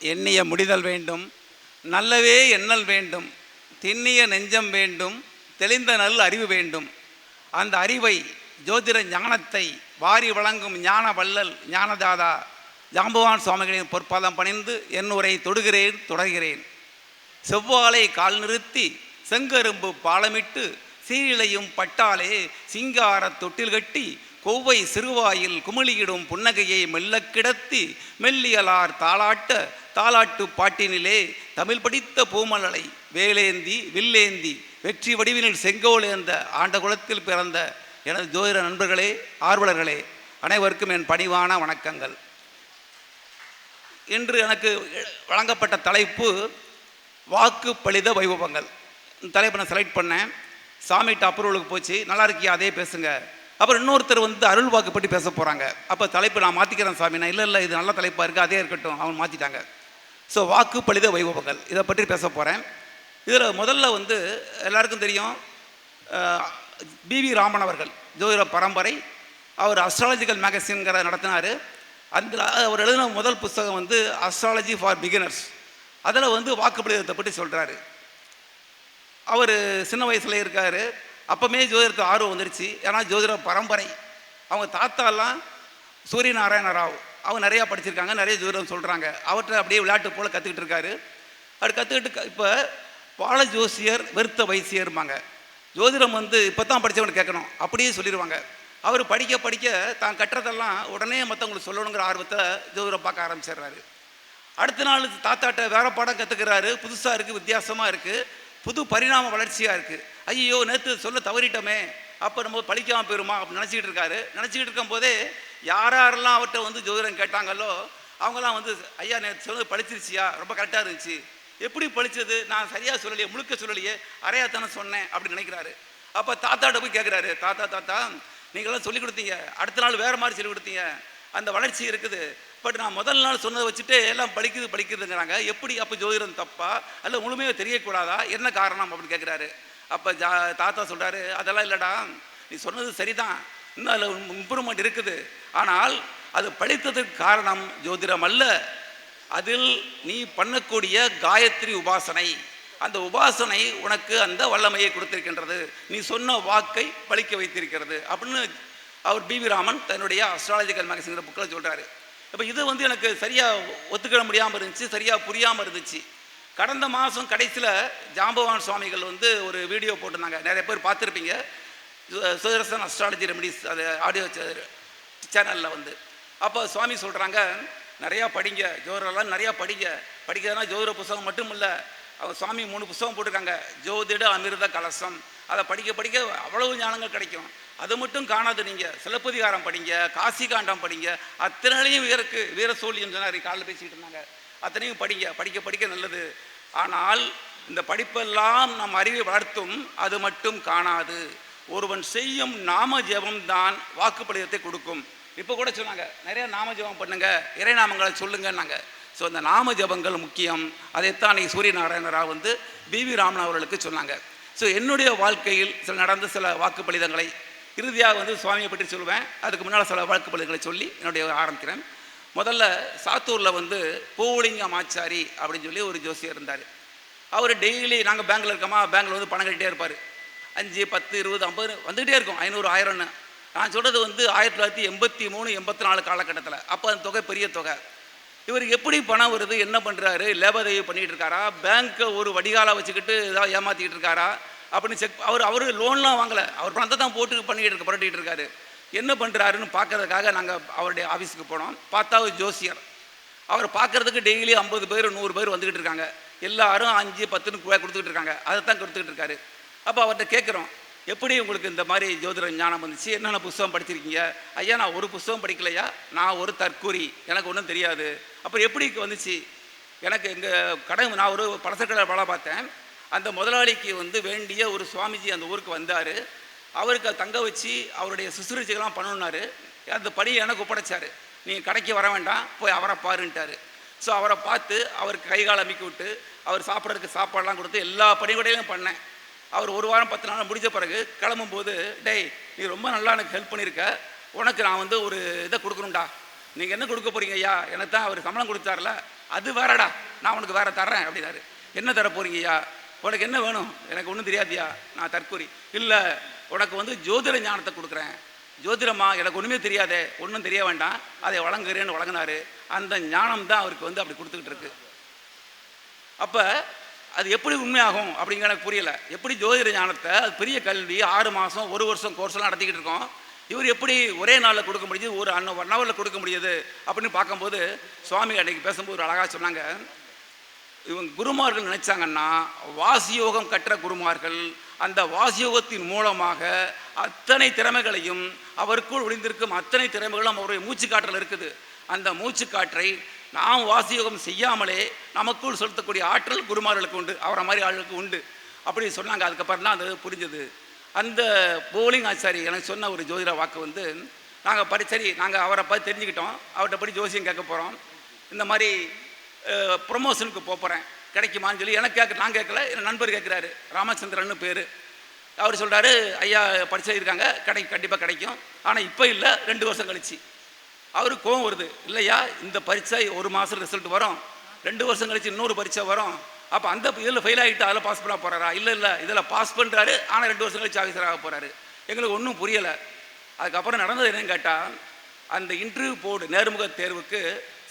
எண்ணிய முடிதல் வேண்டும் நல்லவே எண்ணல் வேண்டும் திண்ணிய நெஞ்சம் வேண்டும் தெளிந்த நல் அறிவு வேண்டும். அந்த அறிவை ஜோதிட ஞானத்தை வாரி வழங்கும் ஞான வள்ளல் ஞானதாதா ஜாம்பவான் சுவாமிகளின் பொற்பாதம் பணிந்து என் உரை தொடுகிறேன் தொடர்கிறேன். செவ்வாலை கால் நிறுத்தி செங்கரும்பு பாலமிட்டு சீரிழையும் பட்டாலே சிங்கார தொட்டில் கட்டி கொவ்வை சிறுவாயில் குமிழியிடும் புன்னகையை மெல்ல கிடத்தி மெல்லியலார் தாளாட்ட தாளாட்டு பாட்டினிலே தமிழ் படித்த பூமலலை வேலேந்தி வில்லேந்தி வெற்றி வடிவினில் செங்கோலேந்த ஆண்ட குலத்தில் பிறந்த எனது ஜோதிட நண்பர்களே ஆர்வலர்களே அனைவருக்கும் என் பணிவான வணக்கங்கள். இன்று எனக்கு வழங்கப்பட்ட தலைப்பு வாக்கு பழித வைபவங்கள். தலைப்பை நான் செலக்ட் பண்ணேன். சாமிகிட்ட அப்ரூவலுக்கு போச்சு. நல்லா இருக்கியா? அதே பேசுங்க. அப்புறம் இன்னொருத்தர் வந்து அருள் வாக்கு பற்றி பேச போகிறாங்க அப்போ தலைப்பு நான் மாற்றிக்கிறேன் சாமி. நான் இல்லை இல்லை இது நல்ல தலைப்பாக இருக்குது அதே இருக்கட்டும். அவன் மாற்றிட்டாங்க ஸோ வாக்கு பலித வைபவங்கள். இதை பற்றி பேச போகிறேன் இதில் முதல்ல வந்து எல்லாருக்கும் தெரியும் பிவி ராமன் அவர்கள் ஜோதிட பரம்பரை. அவர் அஸ்ட்ராலஜிக்கல் மேகசின்கிற நடத்தினார். அந்த அவர் எழுதின முதல் புஸ்தகம் வந்து அஸ்ட்ராலஜி ஃபார் பிகினர்ஸ் அதில் வந்து வாக்குப்பளிதத்தை பற்றி சொல்கிறாரு அவர் சின்ன வயசில் இருக்கார். அப்போமே ஜோதிடத்தை ஆர்வம் வந்துருச்சு. ஏன்னா ஜோதிட பரம்பரை. அவங்க தாத்தாலாம் சூரிய நாராயண ராவ் அவங்க நிறையா படிச்சிருக்காங்க நிறைய ஜோதிடம் சொல்கிறாங்க அவர்கிட்ட அப்படியே விளையாட்டு போல் கற்றுக்கிட்டு இருக்காரு. அவர் கற்றுக்கிட்டு இப்போ பால ஜோசியர் வெறுத்த வைசியர்மாங்க ஜோதிடம் வந்து இப்போ தான் படித்தவங்க கேட்கணும். அப்படியே சொல்லிடுவாங்க அவர் படிக்க படிக்க தான் கட்டுறதெல்லாம் உடனே மற்றவங்களுக்கு சொல்லணுங்கிற ஆர்வத்தை ஜோதிடம் பார்க்க ஆரம்பிச்சிடுறாரு. அடுத்த நாள் தாத்தாட்ட வேற பாடம் கற்றுக்கிறாரு புதுசாக இருக்குது வித்தியாசமாக இருக்குது புது பரிணாம வளர்ச்சியாக இருக்குது ஐயோ நேற்று சொல்ல தவறிட்டோமே. அப்போ நம்ம பழிக்காமல் போயிருமா? அப்படின்னு நினச்சிக்கிட்டு இருக்காரு. நினச்சிக்கிட்டு இருக்கும்போதே யார் யாரெல்லாம் அவர்கிட்ட வந்து ஜோதிடம் கேட்டாங்களோ அவங்கெல்லாம் வந்து ஐயா நேற்று சொன்னது பழிச்சிருச்சியா? ரொம்ப கரெக்டாக இருந்துச்சு. எப்படி பழிச்சது? நான் சரியாக சொல்லலையே முழுக்க சொல்லலையே. அரையாத்தானே சொன்னேன். அப்படின்னு நினைக்கிறாரு. அப்போ தாத்தாட்ட போய் கேட்குறாரு தாத்தா தாத்தா நீங்களாம் சொல்லி கொடுத்தீங்க. அடுத்த நாள் வேறு மாதிரி சொல்லிக் கொடுத்தீங்க. அந்த வளர்ச்சி இருக்குது. பட் நான் முதல் நாள் சொன்னதை வச்சுட்டு எல்லாம் படிக்குது படிக்குதுங்கிறாங்க எப்படி அப்போ ஜோதிடம் தப்பா? அல்ல முழுமையாக தெரியக்கூடாதா? என்ன காரணம் அப்படின்னு கேட்குறாரு அப்போ ஜா தாத்தா சொல்கிறாரு அதெல்லாம் இல்லைடா. நீ சொன்னது சரிதான். இன்னும் அதில் இம்ப்ரூவ்மெண்ட் இருக்குது. ஆனால் அது படித்ததற்கு காரணம் ஜோதிடம் அல்ல. அதில் நீ பண்ணக்கூடிய காயத்ரி உபாசனை. அந்த உபாசனை உனக்கு அந்த வல்லமையை கொடுத்திருக்கின்றது. நீ சொன்ன வாக்கை பழிக்க வைத்திருக்கிறது. அப்படின்னு அவர் பிவி ராமன் தன்னுடைய அஸ்ட்ராலஜிக்கல் மேகசின் புக்கில் சொல்கிறாரு இப்போ இது வந்து எனக்கு சரியாக ஒத்துக்கிட முடியாமல் இருந்துச்சு சரியாக புரியாமல் இருந்துச்சு. கடந்த மாதம் கடைசியில் ஜாம்பவான் சுவாமிகள் வந்து ஒரு வீடியோ போட்டிருந்தாங்க. நிறைய பேர் பார்த்துருப்பீங்க. சுதர்சன் அஸ்ட்ராலஜி ரெமடிஸ் அது ஆடியோ சேனலில் வந்து. அப்போ சுவாமி சொல்கிறாங்க நிறையா படிங்க ஜோதரெல்லாம் நிறையா படிங்க. படிக்கிறதுனா ஜோதிட புஸ்தகம் மட்டும் இல்லை அவங்க சுவாமி மூணு புஸ்தகம் போட்டிருக்காங்க. ஜோதிட அமிர்த கலசம். அதை படிக்க படிக்க அவ்வளவு ஞானங்கள் கிடைக்கும். அது மட்டும் காணாது நீங்கள் சிலப்பதிகாரம் படிங்க காசி காண்டம் படிங்க. அத்தனையும் வீரக்கு வீர சோழியம் சொன்னார். காலையில் பேசிக்கிட்டு இருந்தாங்க. அத்தனையும் படிங்க. படிக்க படிக்க நல்லது. ஆனால் இந்த படிப்பெல்லாம் நம் அறிவை வளர்த்தும் அது மட்டும் காணாது. ஒருவன் செய்யும் நாம ஜெபம் தான் வாக்குப்படிதத்தை கொடுக்கும். இப்போ கூட சொன்னாங்க. நிறைய நாம ஜெபம் பண்ணுங்க. இறைநாமங்களை சொல்லுங்கன்னாங்க. ஸோ அந்த நாம ஜெபங்கள் முக்கியம். அதைத்தான் நீ சூரிய நாராயண ராவ் வந்து பிவி ராமன் அவர்களுக்கு சொன்னாங்க. ஸோ என்னுடைய வாழ்க்கையில் சில நடந்த சில வாக்குப்பளிதங்களை இறுதியாக வந்து சுவாமியை பற்றி சொல்லுவேன் அதுக்கு முன்னால் சில வாக்குப்பளிதங்களை சொல்லி என்னுடைய ஆரம்பிக்கிறேன். முதல்ல சாத்தூரில் வந்து பூலிங்கம் ஆச்சாரி அப்படின்னு சொல்லி ஒரு ஜோசியர் இருந்தார். அவர் டெய்லி நாங்கள் பேங்க்கில் இருக்கோமா? பேங்கில் வந்து பணம் கட்டிகிட்டே இருப்பார். அஞ்சு பத்து இருபது ஐம்பது வந்துகிட்டே இருக்கும். ஐநூறு ஆயிரம்னு. நான் சொல்கிறது வந்து ஆயிரத்தி தொள்ளாயிரத்தி எண்பத்தி மூணு எண்பத்தி நாலு காலகட்டத்தில். அப்போ அந்த தொகை பெரிய தொகை. இவர் எப்படி பணம் வருது? என்ன பண்ணுறாரு லேபதவி பண்ணிகிட்டு இருக்காரா? பேங்க்கை ஒரு வடிகாலாக வச்சுக்கிட்டு ஏதாவது ஏமாற்றிக்கிட்டு இருக்காரா? அப்படின்னு செக் அவர் அவர் லோன்லாம் வாங்கலை. அவர் பணத்தை தான் போட்டு பண்ணிக்கிட்டு இருக்க புரட்டிகிட்டு இருக்காரு. என்ன பண்ணுறாருன்னு பார்க்கறதுக்காக நாங்கள் அவருடைய ஆஃபீஸுக்கு போனோம். பார்த்தா ஒரு ஜோசியர். அவரை பார்க்கறதுக்கு டெய்லி ஐம்பது பேர் நூறு பேர் வந்துக்கிட்டு இருக்காங்க. எல்லாரும் அஞ்சு பத்துன்னு கொடுத்துக்கிட்டு இருக்காங்க. அதை தான் கொடுத்துக்கிட்டு இருக்காரு. அப்போ அவர்கிட்ட கேட்குறோம் எப்படி உங்களுக்கு இந்த மாதிரி ஜோதிட ஞானம் வந்துச்சு? என்னென்ன புஸ்தகம் படிச்சிருக்கீங்க? ஐயா நான் ஒரு புஸ்தகம் படிக்கலையா? நான் ஒரு தற்கூரி. எனக்கு ஒன்றும் தெரியாது. அப்புறம் எப்படி வந்துச்சு? எனக்கு எங்கள் கடை நான் ஒரு பலசக்கடை வேலை பார்த்தேன். அந்த முதலாளிக்கு வந்து வேண்டிய ஒரு சுவாமிஜி அந்த ஊருக்கு வந்தார். அவருக்கு தங்க வச்சு அவருடைய சுசுரிச்சிகள்லாம் பண்ணணுன்னாரு அந்த பணியை எனக்கு ஒப்படைச்சார். நீங்கள் கடைக்கு வர வேண்டாம் போய் அவரை பாருன்ட்டார். ஸோ அவரை பார்த்து அவருக்கு கை கால் அமைக்கி விட்டு அவர் சாப்பிட்றதுக்கு சாப்பாடெலாம் கொடுத்து எல்லா பணிகளையும் பண்ணேன். அவர் ஒரு வாரம் பத்து நாள் முடிஞ்ச பிறகு கிளம்பும்போது டேய் நீ ரொம்ப நல்லா எனக்கு ஹெல்ப் பண்ணியிருக்க உனக்கு நான் வந்து ஒரு இதை கொடுக்கணும்டா. நீங்கள் என்ன கொடுக்க போகிறீங்க ஐயா? எனக்கு தான் அவர் சம்பளம் கொடுத்தார்ல. அது வேறடா. நான் உனக்கு வேறு தர்றேன் அப்படின்னாரு. என்ன தர போறீங்கய்யா உனக்கு என்ன வேணும்? எனக்கு ஒன்றும் தெரியாதியா? நான் தற்கூரி இல்லை உனக்கு வந்து ஜோதிட ஞானத்தை கொடுக்குறேன். ஜோதிடமா? எனக்கு ஒன்றுமே தெரியாதே. ஒன்றும் தெரிய வேண்டாம். அதை வழங்குறேன்னு வழங்கினாரு. அந்த ஞானம் தான் அவருக்கு வந்து அப்படி கொடுத்துக்கிட்டு இருக்கு. அப்போ அது எப்படி உண்மையாகும் அப்படிங்கிற எனக்கு புரியலை. எப்படி ஜோதிட ஞானத்தை? அது பெரிய கல்வி ஆறு மாதம் ஒரு வருஷம் கோர்ஸ்லாம் நடத்திக்கிட்டு இருக்கோம். இவர் எப்படி ஒரே நாளில் கொடுக்க முடியுது? ஒரு அன்ன ஒன் ஹவரில் கொடுக்க முடியுது? அப்படின்னு பார்க்கும்போது சுவாமி அன்னைக்கு பேசும்போது ஒரு அழகாக சொன்னாங்க. இவங்க குருமார்கள் நினைச்சாங்கன்னா வாசியோகம் கற்ற குருமார்கள் அந்த வாசியோகத்தின் மூலமாக அத்தனை திறமைகளையும் அவருக்குள் ஒளிந்திருக்கும் அத்தனை திறமைகளும் அவருடைய மூச்சுக்காற்றல் இருக்குது. அந்த மூச்சுக்காற்றை நாம் வாசியோகம் செய்யாமலே நமக்குள் செலுத்தக்கூடிய ஆற்றல் குருமார்களுக்கு உண்டு அவரை மாதிரி ஆளுக்கு உண்டு. அப்படி சொன்னாங்க அதுக்கப்புறம் தான் அது புரிஞ்சது. அந்த போலிங் ஆச்சாரி எனக்கு சொன்ன ஒரு ஜோதிட வாக்கு வந்து நாங்கள் பரி சரி நாங்கள் அவரை பார்த்து தெரிஞ்சுக்கிட்டோம் அவர்கிட்ட படி ஜோசியம் கேட்க போகிறோம் இந்த மாதிரி ப்ரொமோஷனுக்கு போகிறேன் கிடைக்குமான்னு சொல்லி எனக்கு கேட்க நான் கேட்கல என் நண்பர் கேட்குறாரு ராமச்சந்திரன் பேர். அவர் சொல்கிறாரு ஐயா படிச்சிருக்காங்க கிடை கண்டிப்பாக கிடைக்கும். ஆனால் இப்போ இல்லை ரெண்டு வருஷம் கழிச்சு. அவருக்கு கோவம் வருது. இல்லையா இந்த பரீட்சை ஒரு மாதம் ரிசல்ட் வரும். ரெண்டு வருஷம் கழிச்சு இன்னொரு பரீட்சை வரும். அப்போ அந்த இதில் ஃபெயில் ஆகிட்டு அதில் பாஸ் பண்ண போகிறாரா இல்லை இல்லை. இதில் பாஸ் பண்ணுறாரு ஆனால் ரெண்டு வருஷம் கழிச்சு ஆஃபீஸர் ஆக போகிறாரு எங்களுக்கு ஒன்றும் புரியலை. அதுக்கப்புறம் நடந்தது என்னன்னு கேட்டால் அந்த இன்டர்வியூ போர்டு நேர்முக தேர்வுக்கு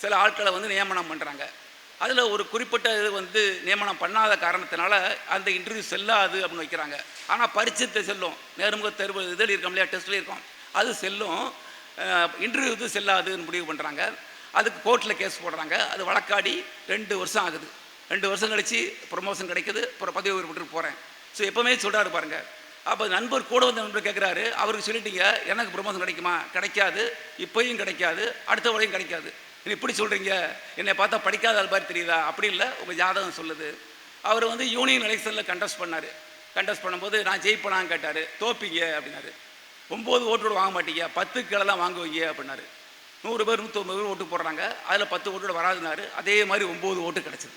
சில ஆட்களை வந்து நியமனம் பண்ணுறாங்க அதில் ஒரு குறிப்பிட்ட இது வந்து நியமனம் பண்ணாத காரணத்தினால அந்த இன்டர்வியூ செல்லாது அப்படின்னு வைக்கிறாங்க. ஆனால் பரிச்சத்தை செல்லும். நேர்முக தேர்வு இதில் இருக்கோம் இல்லையா? டெஸ்ட்டில் இருக்கும். அது செல்லும். இன்டர்வியூ இது செல்லாதுன்னு முடிவு பண்ணுறாங்க அதுக்கு கோர்ட்டில் கேஸ் போடுறாங்க. அது வழக்காடி ரெண்டு வருஷம் ஆகுது. ரெண்டு வருஷம் கழித்து ப்ரொமோஷன் கிடைக்குது. அப்புறம் பதவி உயர்வு போகிறேன் ஸோ எப்போவுமே சொல்கிறாரு பாருங்கள் அப்போ நண்பர் கூட வந்த நண்பர் கேட்குறாரு அவருக்கு சொல்லிட்டீங்க எனக்கு ப்ரொமோஷன் கிடைக்குமா? கிடைக்காது. இப்போயும் கிடைக்காது. அடுத்த வரையும் கிடைக்காது. இப்படி சொல்கிறீங்க என்னை பார்த்தா படிக்காத ஆள் மாதிரி தெரியுதா? அப்படி இல்லை உங்கள் ஜாதகம் சொல்லுது. அவர் வந்து யூனியன் எலெக்ஷனில் கண்டஸ்ட் பண்ணார். கண்டஸ்ட் பண்ணும்போது நான் ஜெயிப்பனான்னு கேட்டார். தோப்பிங்க அப்படின்னாரு. ஒம்பது ஓட்டோட வாங்க மாட்டீங்க. பத்து கீழே வாங்குவீங்க அப்படின்னாரு. நூறு பேர் நூற்றொம்பது பேர் ஓட்டு போடுறாங்க. அதில் பத்து ஓட்டோட வராதுனாரு அதே மாதிரி ஒம்பது ஓட்டு கிடச்சிது.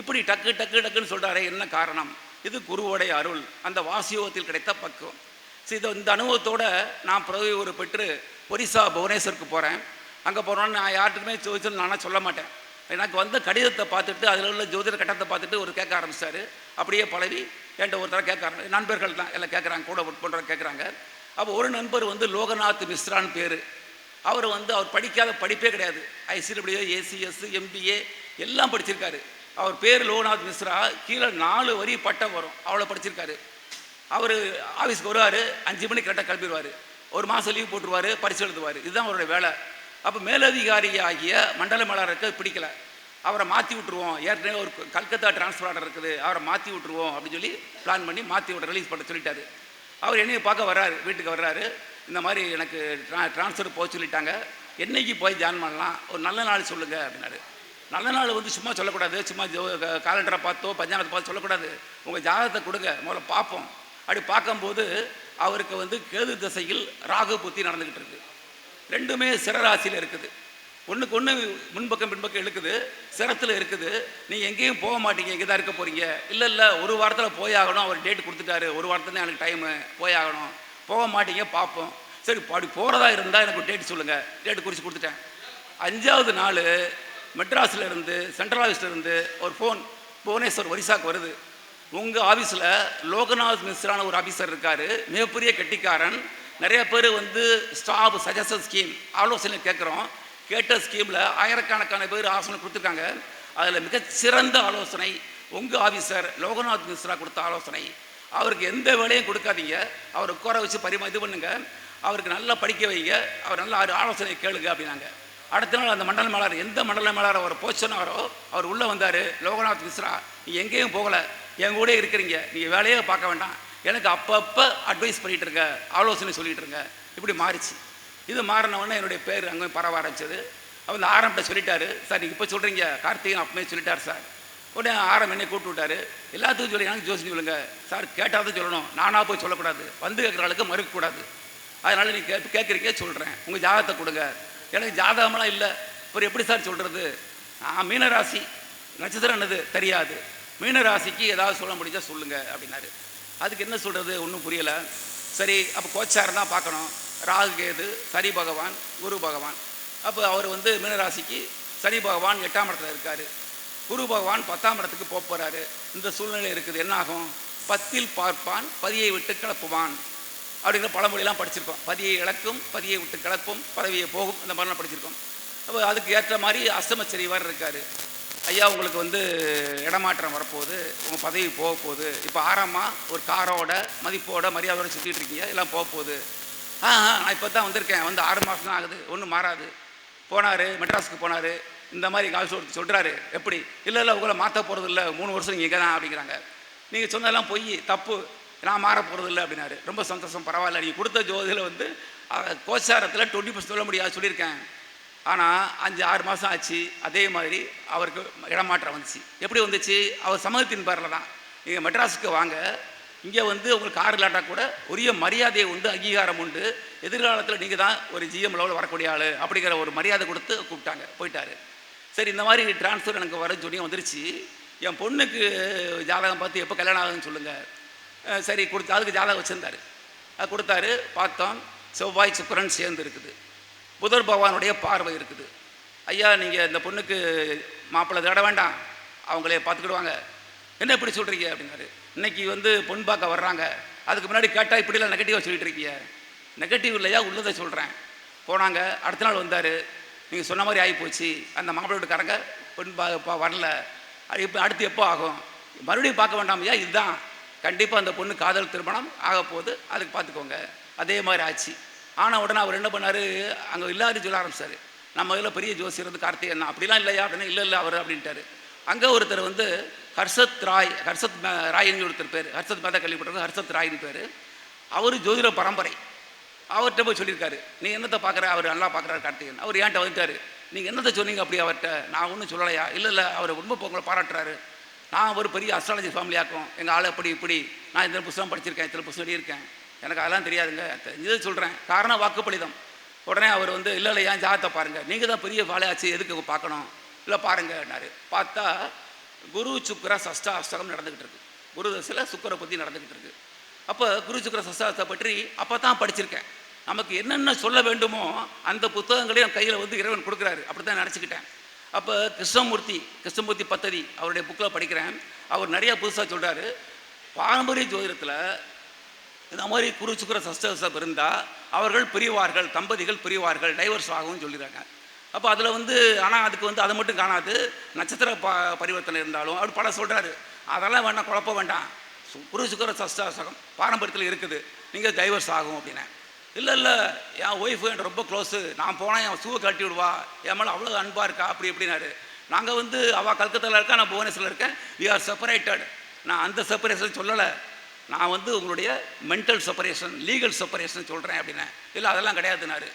இப்படி டக்கு டக்கு டக்குன்னு சொல்கிறாரே என்ன காரணம்? இது குருவோடைய அருள். அந்த வாசியோகத்தில் கிடைத்த பக்குவம். ஸோ இதை இந்த அனுபவத்தோட நான் பிரதவி ஒரு பெற்று ஒரிசா புவனேஸ்வருக்கு போகிறேன் அங்கே போகிறோன்னு நான் யார்கிட்டுமே ஜோதிடம் நானாக சொல்ல மாட்டேன். எனக்கு வந்த கடிதத்தை பார்த்துட்டு அதில் உள்ள ஜோதிட கட்டத்தை பார்த்துட்டு ஒரு கேட்க ஆரம்பிச்சார். அப்படியே பழவி என்கிட்ட ஒருத்தர கேட்க ஆரம்பி நண்பர்கள் தான் எல்லாம் கேட்குறாங்க கூட ஒர்க் பண்ணுற கேட்குறாங்க. அப்போ ஒரு நண்பர் வந்து லோகநாத் மிஸ்ரான்னு பேர். அவர் வந்து அவர் படிக்காத படிப்பே கிடையாது. ஐசிடபிள்யூ ஏசிஎஸ் எம்பிஏ எல்லாம் படிச்சிருக்காரு. அவர் பேர் லோகநாத் மிஸ்ரா கீழே நாலு வரி பட்டம் வரும். அவ்வளோ படிச்சிருக்காரு. அவர் ஆஃபீஸ்க்கு வருவார் அஞ்சு மணிக்கு கரெக்டாக கிளம்பிடுவார். ஒரு மாதம் லீவ் போட்டுருவார் பரிசு எழுதுவார். இதுதான் அவருடைய வேலை. அப்போ மேலதிகாரி ஆகிய மண்டல மேலாளருக்கு பிடிக்கல. அவரை மாற்றி விட்டுருவோம். ஏற்கனவே ஒரு கல்கத்தா டிரான்ஸ்ஃபர் ஆர்டர் இருக்குது. அவரை மாற்றி விட்டுருவோம் அப்படின்னு சொல்லி பிளான் பண்ணி மாற்றி விட ரிலீஸ் பண்ண சொல்லிட்டாரு. அவர் என்னையை பார்க்க வர்றாரு வீட்டுக்கு வர்றாரு. இந்த மாதிரி எனக்கு ட்ரா ட்ரான்ஸ்ஃபர் போக சொல்லிட்டாங்க. என்னைக்கு போய் ஜாயின் பண்ணலாம்? ஒரு நல்ல நாள் சொல்லுங்கள் அப்படின்னாரு. நல்ல நாள் வந்து சும்மா சொல்லக்கூடாது. சும்மா காலண்டரை பார்த்தோ பஞ்சாங்கத்தை பார்த்து சொல்லக்கூடாது. உங்கள் ஜாதகத்தை கொடுங்க. முதல்ல பார்ப்போம். அப்படி பார்க்கும்போது அவருக்கு வந்து கேது திசையில் ராகு புத்தி நடந்துக்கிட்டு இருக்குது ரெண்டுமே சிறராசியில் இருக்குது. ஒன்றுக்கு ஒன்று முன்பக்கம் பின்பக்கம் இழுக்குது. சிரத்தில் இருக்குது. நீங்கள் எங்கேயும் போக மாட்டீங்க. இங்கே தான் இருக்க போகிறீங்க இல்லை இல்லை ஒரு வாரத்தில் போயாகணும் அவர் டேட் கொடுத்துட்டாரு. ஒரு வாரத்தில் எனக்கு டைமு போயாகணும் போக மாட்டீங்க பார்ப்போம். சரி அப்படி போகிறதா இருந்தால் எனக்கு டேட் சொல்லுங்கள் டேட் குறித்து கொடுத்துட்டேன். அஞ்சாவது நாள் மெட்ராஸில் இருந்து சென்ட்ரல் ஆஃபீஸ்லேருந்து ஒரு ஃபோன் புவனேஸ்வர் ஒரிசாக்கு வருது. உங்கள் ஆஃபீஸில் லோகநாத் மிஸ்ரான ஒரு ஆஃபீஸர் இருக்கார். மிகப்பெரிய கெட்டிக்காரன். நிறைய பேர் வந்து ஸ்டாஃப் சஜஷன் ஸ்கீம் ஆலோசனை கேட்குறோம் கேட்ட ஸ்கீமில் ஆயிரக்கணக்கான பேர் ஆலோசனை கொடுத்துருக்காங்க. அதில் மிகச்சிறந்த ஆலோசனை உங்கள் ஆஃபீஸர் லோகநாத் மிஸ்ரா கொடுத்த ஆலோசனை. அவருக்கு எந்த வேலையும் கொடுக்காதீங்க. அவர் உட்கார வச்சு பரிமா இது பண்ணுங்க. அவருக்கு நல்லா படிக்க வைங்க. அவர் நல்ல ஆலோசனை கேளுங்க அப்படின்னாங்க. அடுத்த நாள் அந்த மண்டல மேலாளர் எந்த மண்டல மேலாளர் அவர் போச்சனாரோ அவர் உள்ளே வந்தார். லோகநாத் மிஸ்ரா நீ எங்கேயும் போகலை. என் கூட இருக்கிறீங்க. நீங்கள் வேலையே பார்க்க வேண்டாம். எனக்கு அப்பப்போ அட்வைஸ் பண்ணிகிட்டு இருங்க ஆலோசனை சொல்லிகிட்டு இருங்க. இப்படி மாறிச்சு. இது மாறினவொடனே என்னுடைய பேர் அங்கே பரவ ஆரம்பிச்சது. அவர் ஆரம்பிட்ட சொல்லிட்டாரு சார் நீங்கள் இப்போ சொல்கிறீங்க கார்த்திகன் அப்பமே சொல்லிட்டார் சார். உடனே ஆரம் என்னை கூப்பிட்டு விட்டாரு. எல்லாத்துக்கும் சொல்லி எனக்கு ஜோசி சொல்லுங்க. சார் கேட்டால் சொல்லணும். நானாக போய் சொல்லக்கூடாது. வந்து கேட்குற ஆளுக்கு மறுக்கக்கூடாது. அதனால் நீங்கள் கேட்டு கேட்குறீங்க சொல்கிறேன் உங்கள் ஜாதகத்தை கொடுங்க. எனக்கு ஜாதகமெல்லாம் இல்லை. இப்போ எப்படி சார் சொல்கிறது நான் மீனராசி. நட்சத்திரம் என்னது? தெரியாது. மீனராசிக்கு ஏதாவது சொல்ல முடிஞ்சால் சொல்லுங்கள் அப்படின்னாரு. அதுக்கு என்ன சொல்கிறது ஒன்றும் புரியலை. சரி அப்போ கோச்சாரம் தான் பார்க்கணும். ராகு கேது சனி பகவான் குரு பகவான். அப்போ அவர் வந்து மீனராசிக்கு சனி பகவான் எட்டாம் இடத்துல இருக்கார். குரு பகவான் பத்தாம் இடத்துக்கு போக போகிறாரு இந்த சூழ்நிலை இருக்குது. என்னாகும் பத்தில் பார்ப்பான் பதியை விட்டு கிளப்புவான். அப்படிங்கிற பழமொழியெல்லாம் படிச்சிருக்கோம். பதியை இழக்கும் பதியை விட்டு கிளப்பும் பதவியை போகும் இந்த மாதிரிலாம் படிச்சிருக்கோம். அப்போ அதுக்கு ஏற்ற மாதிரி அஸ்தமச்சரிவார் இருக்கார். ஐயா உங்களுக்கு வந்து இடமாற்றம் வரப்போகுது உங்கள் பதவி போக போகுது இப்போ ஆறாமா ஒரு காரோட மதிப்போட மரியாதையோட சுற்றிட்டு இருக்கீங்க எல்லாம் போக போகுது ஆ ஆ நான் இப்போ தான் வந்திருக்கேன். வந்து ஆறு மாதம் தான் ஆகுது ஒன்றும் மாறாது. போனார் மெட்ராஸுக்கு போனார் இந்த மாதிரி காசு ஒருத்தர் சொல்கிறாரு எப்படி? இல்லை இல்லை உங்களை மாற்ற போகிறது இல்லை மூணு வருஷம் நீங்கள் இங்கே தான் அப்படிங்கிறாங்க. நீங்கள் சொன்னதெல்லாம் போய் தப்பு நான் மாற போகிறது இல்லை அப்படின்னாரு. ரொம்ப சந்தோஷம் பரவாயில்ல. நீங்கள் கொடுத்த ஜோதியில் வந்து கோச்சாரத்தில் டுவெண்ட்டி பர்சன்ட் சொல்ல முடியாது சொல்லியிருக்கேன். ஆனால் அஞ்சு ஆறு மாதம் ஆச்சு அதே மாதிரி அவருக்கு இடமாற்றம் வந்துச்சு. எப்படி வந்துச்சு? அவர் சமூகத்தின் பேரில் தான். நீங்கள் மெட்ராஸுக்கு வாங்க. இங்கே வந்து உங்களுக்கு கார் இல்லாட்டா கூட உரிய மரியாதை உண்டு அங்கீகாரம் உண்டு. எதிர்காலத்தில் நீங்கள் தான் ஒரு ஜிஎம் லெவலில் வரக்கூடிய ஆள் அப்படிங்கிற ஒரு மரியாதை கொடுத்து கூப்பிட்டாங்க போயிட்டாரு. சரி இந்த மாதிரி ட்ரான்ஸ்ஃபர் எனக்கு வரன்னு சொல்லி வந்துருச்சு. என் பொண்ணுக்கு ஜாதகம் பார்த்து எப்போ கல்யாணம் ஆகுதுன்னு சொல்லுங்கள் சரி கொடுத்து அதுக்கு ஜாதகம் வச்சுருந்தாரு. அது கொடுத்தாரு பார்த்தோம் செவ்வாய் சுக்கரன் சேர்ந்து இருக்குது. புதர் பகவானுடைய பார்வை இருக்குது. ஐயா நீங்கள் இந்த பொண்ணுக்கு மாப்பிள்ளை தேட வேண்டாம். அவங்களே பார்த்துக்கிடுவாங்க. என்ன இப்படி சொல்கிறீங்க அப்படின்னாரு. இன்னைக்கு வந்து பொன் பார்க்க வர்றாங்க. அதுக்கு முன்னாடி கேட்டால் இப்படிலாம் நெகட்டிவாக சொல்லிட்டு இருக்கீங்க. நெகட்டிவ் இல்லையா? உள்ளதை சொல்கிறேன் போனாங்க. அடுத்த நாள் வந்தார். நீங்கள் சொன்ன மாதிரி ஆகிப்போச்சு அந்த மாப்பிள்ளை வீட்டுக்காரங்க பொன் பா வரல. அது இப்போ அடுத்து எப்போ ஆகும்? மறுபடியும் பார்க்க வேண்டாம் ஐயா. இதுதான். கண்டிப்பாக அந்த பொண்ணு காதல் திருமணம் ஆக போகுது அதுக்கு பார்த்துக்கோங்க. அதே மாதிரி ஆச்சு. ஆனால் உடனே அவர் என்ன பண்ணார்? அங்கே இல்லாத சொல்ல ஆரம்பிச்சார். நம்ம இதில் பெரிய ஜோசியர் வந்து கார்த்திகேயன் அப்படிலாம் இல்லையா? அப்படின்னா இல்லை இல்லை அவர் அப்படின்ட்டாரு. அங்கே ஒருத்தர் வந்து ஹர்ஷத் ராய் ஹர்ஷத் ம- ராயின்னு ஒருத்தர் பேர் ஹர்ஷத் மேதா கேள்விப்பட்டிருக்கோம் ஹர்ஷத் ராயின்னு பேர். அவர் ஜோதிட பரம்பரை. அவர்கிட்ட போய் சொல்லியிருக்காரு. நீ என்னத்தை பார்க்குற அவர் நல்லா பார்க்குறாரு கார்த்திகேயன் அவர் ஏன்ட்ட வந்துட்டார். நீங்கள் என்னத்தை சொன்னீங்க அப்படி அவர்கிட்ட நான் ஒன்றும் சொல்லலையா? இல்லை இல்லை அவர் ரொம்ப போங்களை பாராட்டுறாரு. நான் ஒரு பெரிய அஸ்ட்ராலஜி ஃபேமிலியாக்கும் எங்கள் ஆள் அப்படி இப்படி. நான் இந்த புத்தகம் படிச்சிருக்கேன் இத்தனை புத்தகம் எழுதியிருக்கேன். எனக்கு அதெல்லாம் தெரியாதுங்க. இதை சொல்கிறேன் காரணம் வாக்குப்பளிதம் உடனே அவர் வந்து இல்லை இல்லை ஏன் ஜாதத்தை பாருங்கள் நீங்கள் தான் பெரிய வேலையாச்சு எதுக்கு பார்க்கணும்? இல்லை பாருங்கன்னாரு பார்த்தா குரு சுக்கர சஷ்டாஷ்டகம் நடந்துக்கிட்டு இருக்கு. குரு தசையில் சுக்கரை பற்றி நடந்துக்கிட்டு இருக்கு. அப்போ குரு சுக்கர சஷ்டாஷ்டத்தை பற்றி அப்போ தான் படிச்சிருக்கேன். நமக்கு என்னென்ன சொல்ல வேண்டுமோ அந்த புத்தகங்களையும் கையில் வந்து இறைவன் கொடுக்குறாரு. அப்படி தான் நினச்சிக்கிட்டேன். அப்போ கிருஷ்ணமூர்த்தி கிருஷ்ணமூர்த்தி பத்ததி அவருடைய புக்கில் படிக்கிறேன். அவர் நிறைய புதுசாக சொல்கிறாரு பாரம்பரிய ஜோதிடத்தில் இந்த மாதிரி குரு சுக்கர இருந்தால் அவர்கள் பிரிவார்கள் தம்பதிகள் பிரிவார்கள் டைவர்ஸ் ஆகும்னு சொல்லிடுறாங்க. அப்போ அதில் வந்து ஆனால் அதுக்கு வந்து அதை மட்டும் காணாது. நட்சத்திர ப பரிவர்த்தனை இருந்தாலும் அவர் பல சொல்கிறாரு அதெல்லாம் வேண்டாம் குழப்ப வேண்டாம். சு- குரு சுக்கர பாரம்பரியத்தில் இருக்குது. நீங்கள் டைவர்ஸ் ஆகும் அப்படின்னு. இல்லை இல்லை என் ஒய்ஃபு என் ரொம்ப க்ளோஸு நான் போனால் என் ஷூவை கட்டி விடுவா. என் மேலே அவ்வளோ அன்பாக இருக்கா? அப்படி எப்படின்னாரு நாங்கள் வந்து அவள் கல்கத்தாவில் இருக்கா? நான் புவனேஸ்வரில் இருக்கேன். வி ஆர் செப்பரேட்டட் நான் அந்த செப்பரேஷன் சொல்லலை. நான் வந்து உங்களுடைய மென்டல் செப்பரேஷன் லீகல் செப்பரேஷன் சொல்கிறேன் அப்படின்னு இல்லை அதெல்லாம் கிடையாதுனாரு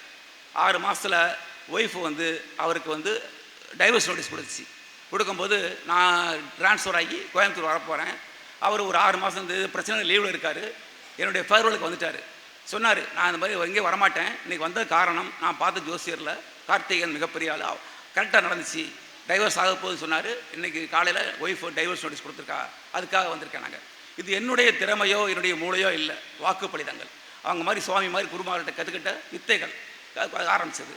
ஆறு மாதத்தில் ஒய்ஃபு வந்து அவருக்கு வந்து டைவர்ஸ் நோட்டீஸ் கொடுத்துச்சு. கொடுக்கும்போது நான் ட்ரான்ஸ்ஃபர் ஆகி கோயம்புத்தூர் வரப்போகிறேன் அவர் ஒரு ஆறு மாதம் இந்த பிரச்சனை லீவில் இருக்கார். என்னுடைய ஃபேர்வெலுக்கு வந்துட்டார். சொன்னார் நான் இந்த மாதிரி எங்கேயும் வரமாட்டேன். இன்றைக்கி வந்த காரணம் நான் பார்த்த ஜோசியரில் கார்த்திகன் மிகப்பெரிய ஆள். கரெக்டாக நடந்துச்சு. டைவர்ஸ் ஆக போகுதுன்னு சொன்னார். இன்றைக்கி காலையில் ஒய்ஃப் டைவர்ஸ் நோட்டீஸ் கொடுத்துருக்கா. அதுக்காக வந்திருக்கேன் நாங்கள் இது என்னுடைய திறமையோ என்னுடைய மூளையோ இல்லை. வாக்குப்பளிதங்கள் அவங்க மாதிரி சுவாமி மாதிரி குருமார்கிட்ட கற்றுக்கிட்ட வித்தைகள் க- ஆரம்பிச்சது.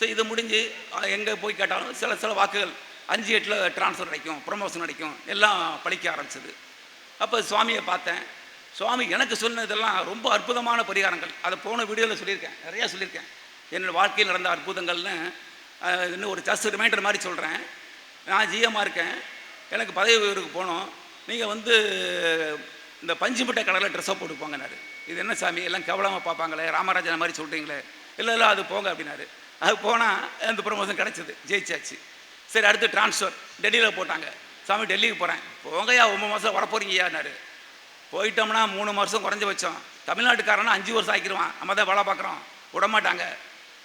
ஸோ இது முடிஞ்சு எங்கே போய் கேட்டாலும் சில சில வாக்குகள் அஞ்சு எட்டில் ட்ரான்ஸ்ஃபர் கிடைக்கும் ப்ரொமோஷன் கிடைக்கும் எல்லாம் பழிக்க ஆரம்பிச்சது. அப்போ சுவாமியை பார்த்தேன். சுவாமி எனக்கு சொன்னதெல்லாம் ரொம்ப அற்புதமான பரிகாரங்கள். அதை போன வீடியோவில் சொல்லியிருக்கேன். நிறையா சொல்லியிருக்கேன். என்னோடய வாழ்க்கையில் நடந்த அற்புதங்கள்னு இன்னும் ஒரு ஜஸ்ட் ரிமைண்டர் மாதிரி சொல்கிறேன் நான் ஜிஎம்மாக இருக்கேன். எனக்கு பதவி உயர்வுக்கு போனோம். நீங்கள் வந்து இந்த பஞ்சுமிட்டை கலரில் ட்ரெஸ்ஸை போட்டு இது என்ன சாமி? எல்லாம் கேவலமாக பார்ப்பாங்களே ராமராஜன் மாதிரி சொல்கிறீங்களே இல்லை இல்லை அது போங்க அப்படின்னாரு. அது போனால் அந்த ப்ரொமோஷன் கிடச்சிது ஜெயிச்சாச்சு. சரி அடுத்து ட்ரான்ஸ்ஃபர் டெல்லியில் போட்டாங்க. சாமி டெல்லிக்கு போகிறேன் போங்கய்யா ஒம்பது மாதம் வரப்போறீங்கய்யான்னாரு போயிட்டோம்னா மூணு மாதம் குறைஞ்ச வச்சோம் தமிழ்நாட்டுக்காரனா அஞ்சு வருஷம் ஆக்கிடுவான் நம்ம தான் வேலை பார்க்குறோம். விட மாட்டாங்க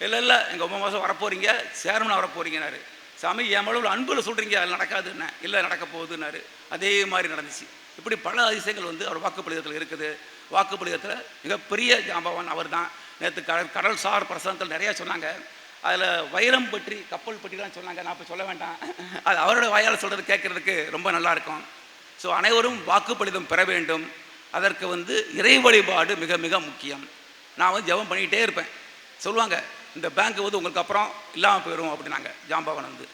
இல்லை இல்லை எங்கள் ஒம்பது மாதம் வரப்போறீங்க. சேரமனை வரப்போறீங்கனாரு சாமி என் மேலே அன்பில் சொல்கிறீங்க அது நடக்காதுன்னு. இல்லை நடக்க போகுதுன்னாரு. அதே மாதிரி நடந்துச்சு. இப்படி பல அதிசயங்கள் வந்து அவர் வாக்குப்பளிதத்தில் இருக்குது. வாக்குப்பளிதத்தில் மிகப்பெரிய ஜாம்பவான் அவர் தான் நேற்று கடல் கடல் சார் பிரசனத்தில் நிறையா சொன்னாங்க. அதில் வைரம் பற்றி கப்பல் பற்றிலாம் சொன்னாங்க. நான் இப்போ சொல்ல வேண்டாம். அது அவரோட வாயால் சொல்கிறது கேட்குறதுக்கு ரொம்ப நல்லா இருக்கும். ஸோ அனைவரும் வாக்குப்பளிதம் பெற வேண்டும். அதற்கு வந்து இறை வழிபாடு மிக மிக முக்கியம். நான் வந்து ஜெபம் பண்ணிக்கிட்டே இருப்பேன். சொல்லுவாங்க இந்த பேங்க் வந்து உங்களுக்கு அப்புறம் இல்லாமல் போயிடும் அப்படின்னாங்க. ஜாம்பவன் வந்து.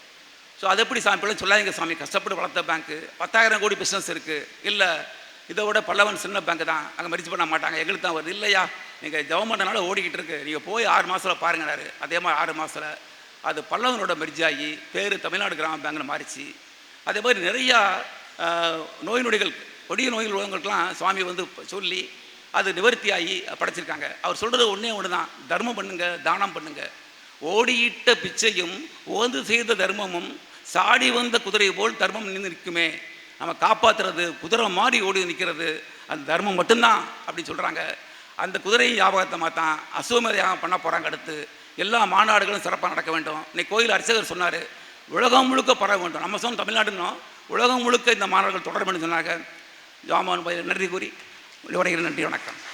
ஸோ அது எப்படி சாமி பிள்ளை சொல்லாதீங்க சாமி. கஷ்டப்பட்டு வளர்த்த பேங்க்கு பத்தாயிரம் கோடி பிஸ்னஸ் இருக்குது இல்லை இதை விட பல்லவன் சின்ன பேங்க் தான். அங்கே மரிச்சு பண்ண மாட்டாங்க. எங்களுக்கு தான் வருது. இல்லையா? நீங்கள் ஜெபம் பண்ணனால ஓடிக்கிட்டு இருக்கு. நீங்கள் போய் ஆறு மாதத்தில் பாருங்கனாரு அதே மாதிரி ஆறு மாதத்தில் அது பல்லவனோட மெர்ஜ் ஆகி பேர் தமிழ்நாடு கிராம பேங்க்னு மாறிச்சு. அதே மாதிரி நிறையா நோய் நொடிகள் கொடிய நோய்கள் உள்ளவங்களுக்கெல்லாம் சுவாமி வந்து சொல்லி அது நிவர்த்தியாகி படைச்சிருக்காங்க. அவர் சொல்கிறது ஒன்றே ஒன்று தான் தர்மம் பண்ணுங்க தானம் பண்ணுங்க. ஓடியிட்ட பிச்சையும் ஓந்து செய்த தர்மமும் சாடி வந்த குதிரை போல் தர்மம் நின்று நிற்குமே. நம்ம காப்பாற்றுறது குதிரை மாறி ஓடி நிற்கிறது அந்த தர்மம் மட்டும்தான் அப்படி சொல்கிறாங்க அந்த குதிரையை ஞாபகத்தை தான் அசுவமேத யாகம் பண்ண போகிறாங்க அடுத்து. எல்லா மாநாடுகளும் சிறப்பாக நடக்க வேண்டும். இன்னைக்கு கோயில் அர்ச்சகர் சொன்னார் உலகம் முழுக்க பரவ வேண்டும். நம்ம சொன்ன தமிழ்நாடுனோம் உலகம் முழுக்க இந்த மாநாடுகள் தொடர வேண்டும் சொன்னாங்க. ஜாமான் நன்றி கூறி. உரைகிறேன் நன்றி வணக்கம்.